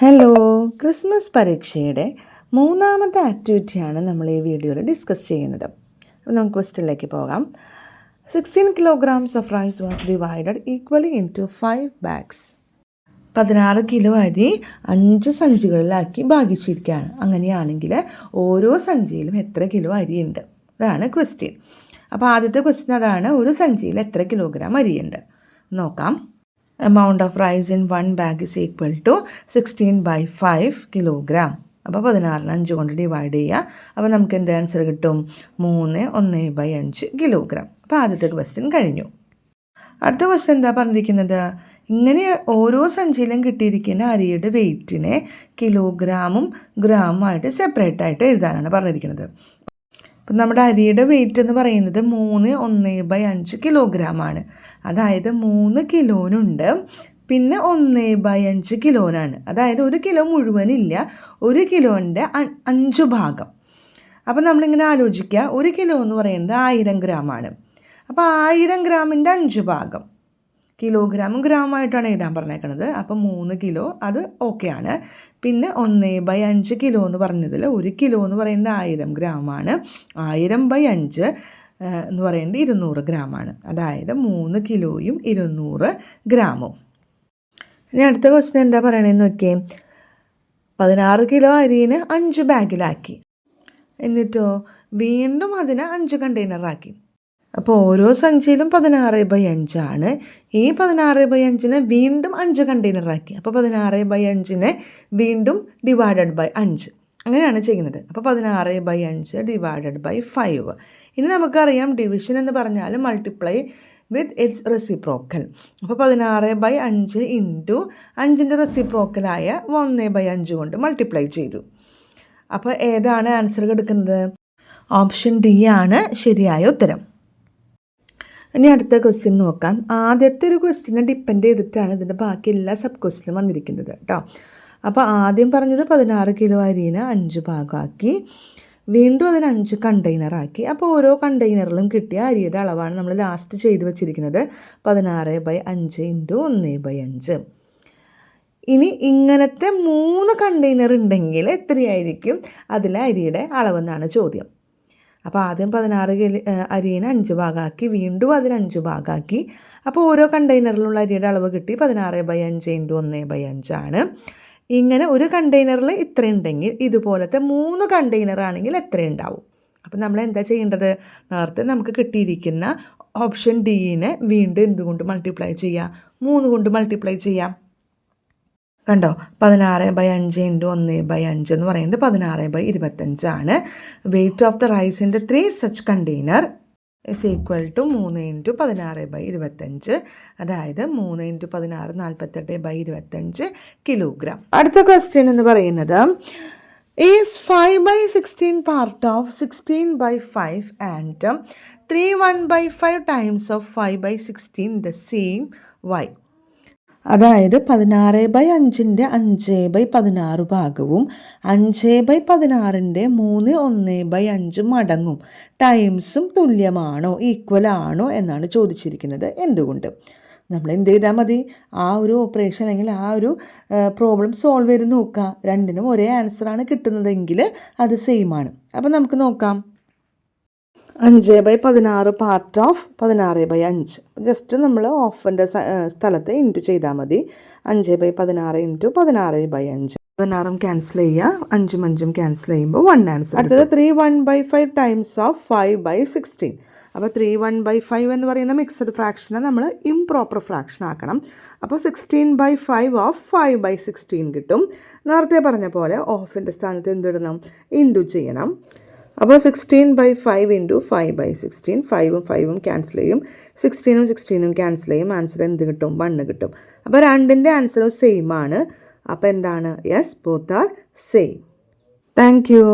Hello Christmas പരീക്ഷയുടെ മൂന്നാമത്തെ ആക്ടിവിറ്റിയാണ് നമ്മൾ ഈ വീഡിയോയിൽ ഡിസ്കസ് ചെയ്യുന്നത്. അപ്പോൾ നമുക്ക് ക്വസ്റ്റ്യനിലേക്ക് പോകാം. Sixteen kilograms of rice was divided equally into five bags പതിനാറ് കിലോ അരി അഞ്ച് സഞ്ചികളിലാക്കി ഭാഗിച്ചിരിക്കുകയാണ്. അങ്ങനെയാണെങ്കിൽ ഓരോ സഞ്ചിയിലും എത്ര കിലോ അരിയുണ്ട് അതാണ് ക്വസ്റ്റ്യൻ അപ്പോൾ ആദ്യത്തെ ക്വസ്റ്റ്യൻ അതാണ് ഒരു സഞ്ചിയിൽ എത്ര കിലോഗ്രാം അരിയുണ്ട് നോക്കാം. Amount of rice in one bag is equal to sixteen by five kilogram അപ്പോൾ പതിനാറിന് അഞ്ച് കൊണ്ട് ഡിവൈഡ് ചെയ്യുക അപ്പോൾ നമുക്ക് എന്ത് ആൻസർ കിട്ടും? മൂന്ന് ഒന്ന് ബൈ അഞ്ച് കിലോഗ്രാം അപ്പോൾ ആദ്യത്തെ ക്വസ്റ്റ്യൻ കഴിഞ്ഞു. അടുത്ത ക്വസ്റ്റ്യൻ എന്താ പറഞ്ഞിരിക്കുന്നത്? ഇങ്ങനെ ഓരോ സഞ്ചിയിലും കിട്ടിയിരിക്കുന്ന അരിയുടെ വെയിറ്റിനെ കിലോഗ്രാമും ഗ്രാമുമായിട്ട് സെപ്പറേറ്റ് ആയിട്ട് എഴുതാനാണ് പറഞ്ഞിരിക്കുന്നത്. അപ്പം നമ്മുടെ അരിയുടെ വെയിറ്റ് എന്ന് പറയുന്നത് മൂന്ന് ഒന്ന് ബൈ അഞ്ച് കിലോഗ്രാം ആണ്. അതായത് മൂന്ന് കിലോനുണ്ട് പിന്നെ ഒന്ന് ബൈ അഞ്ച് കിലോനാണ് അതായത് ഒരു കിലോ മുഴുവനില്ല ഒരു കിലോന്റെ അഞ്ച് ഭാഗം. അപ്പം നമ്മളിങ്ങനെ ആലോചിക്കുക ഒരു കിലോ എന്ന് പറയുന്നത് ആയിരം ഗ്രാമാണ് അപ്പോൾ ആയിരം ഗ്രാമിന്റെ അഞ്ച് ഭാഗം. കിലോഗ്രാമും ഗ്രാമായിട്ടാണ് എഴുതാൻ പറഞ്ഞേക്കുന്നത് അപ്പം മൂന്ന് കിലോ അത് ഓക്കെയാണ് പിന്നെ ഒന്ന് ബൈ അഞ്ച് കിലോ എന്ന് പറഞ്ഞതിൽ ഒരു കിലോ എന്ന് പറയുന്നത് ആയിരം ഗ്രാമാണ് ആയിരം ബൈ അഞ്ച് എന്ന് പറയുന്നത് ഇരുന്നൂറ് ഗ്രാമാണ് അതായത് മൂന്ന് കിലോയും ഇരുന്നൂറ് ഗ്രാമും. ഇനി അടുത്ത ക്വസ്റ്റ്യൻ എന്താ പറയണതെന്ന് നോക്കിയേ. പതിനാറ് കിലോ അരിന് അഞ്ച് ബാഗിലാക്കി എന്നിട്ടോ വീണ്ടും അതിനെ അഞ്ച് കണ്ടെയ്നറാക്കി അപ്പോൾ ഓരോ സഞ്ചിയിലും പതിനാറ് ബൈ അഞ്ചാണ് ഈ പതിനാറ് ബൈ അഞ്ചിനെ വീണ്ടും അഞ്ച് കണ്ടെയ്നറാക്കി അപ്പോൾ പതിനാറ് ബൈ അഞ്ചിനെ വീണ്ടും ഡിവൈഡഡ് ബൈ അഞ്ച്. അങ്ങനെയാണ് ചെയ്യുന്നത്. അപ്പോൾ പതിനാറ് ബൈ അഞ്ച് ഡിവൈഡഡ് ബൈ ഫൈവ് ഇനി നമുക്കറിയാം ഡിവിഷൻ എന്ന് പറഞ്ഞാൽ മൾട്ടിപ്ലൈ വിത്ത് ഇറ്റ്സ് റെസിപ്രോക്കൽ അപ്പോൾ പതിനാറ് ബൈ അഞ്ച് ഇന്റു അഞ്ചിന്റെ റെസിപ്രോക്കലായ ഒന്ന് ബൈ അഞ്ച് കൊണ്ട് മൾട്ടിപ്ലൈ ചെയ്തു. അപ്പോൾ ഏതാണ് ആൻസർ കിടക്കുന്നത് ഓപ്ഷൻ ഡി ആണ് ശരിയായ ഉത്തരം. ഇനി അടുത്ത ക്വസ്റ്റ്യൻ നോക്കാം. ആദ്യത്തെ ഒരു ക്വസ്റ്റ്യനെ ഡിപ്പെൻഡ് ചെയ്തിട്ടാണ് ഇതിന്റെ ബാക്കി എല്ലാ സബ് ക്വസ്റ്റ്യനും വന്നിരിക്കുന്നത് കേട്ടോ അപ്പോൾ ആദ്യം പറഞ്ഞത് പതിനാറ് കിലോ അരിനെ അഞ്ച് ഭാഗമാക്കി വീണ്ടും അതിന് അഞ്ച് കണ്ടെയ്നറാക്കി അപ്പോൾ ഓരോ കണ്ടെയ്നറിലും കിട്ടിയ അരിയുടെ അളവാണ് നമ്മൾ ലാസ്റ്റ് ചെയ്ത് വെച്ചിരിക്കുന്നത്. പതിനാറ് ബൈ അഞ്ച് ഇന്റു ഒന്ന് ബൈ അഞ്ച്. ഇനി ഇങ്ങനത്തെ മൂന്ന് കണ്ടെയ്നർ ഉണ്ടെങ്കിൽ എത്രയായിരിക്കും? അതിലെ അരിയുടെ അളവെന്നാണ് ചോദ്യം. അപ്പോൾ ആദ്യം പതിനാറ് കിലോ അരിനെ അഞ്ച് ഭാഗമാക്കി വീണ്ടും അതിനഞ്ച് ഭാഗമാക്കി അപ്പോൾ ഓരോ കണ്ടെയ്നറിലുള്ള അരിയുടെ അളവ് കിട്ടി പതിനാറ് ബൈ അഞ്ച് ഇന്റു ഒന്ന് ബൈ അഞ്ചാണ്. ഇങ്ങനെ ഒരു കണ്ടെയ്നറിൽ ഇത്ര ഉണ്ടെങ്കിൽ ഇതുപോലത്തെ മൂന്ന് കണ്ടെയ്നർ ആണെങ്കിൽ എത്ര ഉണ്ടാവും. അപ്പം നമ്മൾ എന്താ ചെയ്യേണ്ടത്? നേരത്തെ നമുക്ക് കിട്ടിയിരിക്കുന്ന ഓപ്ഷൻ ഡീനെ വീണ്ടും എന്തുകൊണ്ട് മൾട്ടിപ്ലൈ ചെയ്യാം? മൂന്ന് കൊണ്ട് മൾട്ടിപ്ലൈ ചെയ്യാം. കണ്ടോ? പതിനാറ് ബൈ അഞ്ച് ഇന്റു ഒന്ന് ബൈ അഞ്ച് എന്ന് പറയുന്നത് പതിനാറ് ബൈ ഇരുപത്തഞ്ചാണ് weight of the റൈസിന്റെ three such container is equal to മൂന്ന് ഇന്റു പതിനാറ് ബൈ ഇരുപത്തഞ്ച്. അതായത് മൂന്ന് ഇന്റു പതിനാറ് നാൽപ്പത്തെട്ട് ബൈ ഇരുപത്തഞ്ച് കിലോഗ്രാം അടുത്ത ക്വസ്റ്റ്യൻ എന്ന് പറയുന്നത് is five by sixteen part of sixteen by five and three one by five times of five by sixteen the same why അതായത് പതിനാറ് ബൈ അഞ്ചിന്റെ അഞ്ച് ബൈ പതിനാറ് ഭാഗവും അഞ്ച് ബൈ പതിനാറിന്റെ മൂന്ന് ഒന്ന് ബൈ അഞ്ചും മടങ്ങും. ടൈംസും തുല്യമാണോ? ഈക്വൽ ആണോ? എന്നാണ് ചോദിച്ചിരിക്കുന്നത്. എന്തുകൊണ്ട്? നമ്മൾ എന്ത് ചെയ്താൽ മതി? ആ ഒരു ഓപ്പറേഷൻ അല്ലെങ്കിൽ ആ ഒരു പ്രോബ്ലം സോൾവ് ചെയ്ത് നോക്കുക രണ്ടിനും ഒരേ ആൻസറാണ് കിട്ടുന്നതെങ്കിൽ അത് സെയിം ആണ്. അപ്പം നമുക്ക് നോക്കാം. അഞ്ച് ബൈ പതിനാറ് പാർട്ട് ഓഫ് പതിനാറ് ബൈ അഞ്ച്. ജസ്റ്റ് നമ്മൾ ഓഫിന്റെ സ്ഥലത്ത് ഇന്റു ചെയ്താൽ മതി. അഞ്ച് ബൈ പതിനാറ് ഇന്റു പതിനാറ് ബൈ അഞ്ച്. പതിനാറും ക്യാൻസൽ ചെയ്യുക. അഞ്ചും അഞ്ചും ക്യാൻസൽ ചെയ്യുമ്പോൾ വൺ ആൻസർ അടുത്തത് three one by five times of five by sixteen അപ്പോൾ ത്രീ വൺ ബൈ ഫൈവ് എന്ന് പറയുന്ന മിക്സഡ് ഫ്രാക്ഷനെ നമ്മൾ ഇംപ്രോപ്പർ ഫ്രാക്ഷൻ ആക്കണം. അപ്പോൾ sixteen by five of five by sixteen കിട്ടും. നേരത്തെ പറഞ്ഞ പോലെ ഓഫിന്റെ സ്ഥാനത്ത് എന്തിടണം ഇന്റു ചെയ്യണം. അപ്പോൾ sixteen by five into five by sixteen ഫൈവും ഫൈവും ക്യാൻസൽ ചെയ്യും. സിക്സ്റ്റീനും സിക്സ്റ്റീനും ക്യാൻസൽ ചെയ്യും. ആൻസർ എന്ത് കിട്ടും? വണ്ണ് കിട്ടും. അപ്പോൾ രണ്ടിന്റെ ആൻസറും സെയിം ആണ്. അപ്പോൾ എന്താണ്? Yes both are same thank you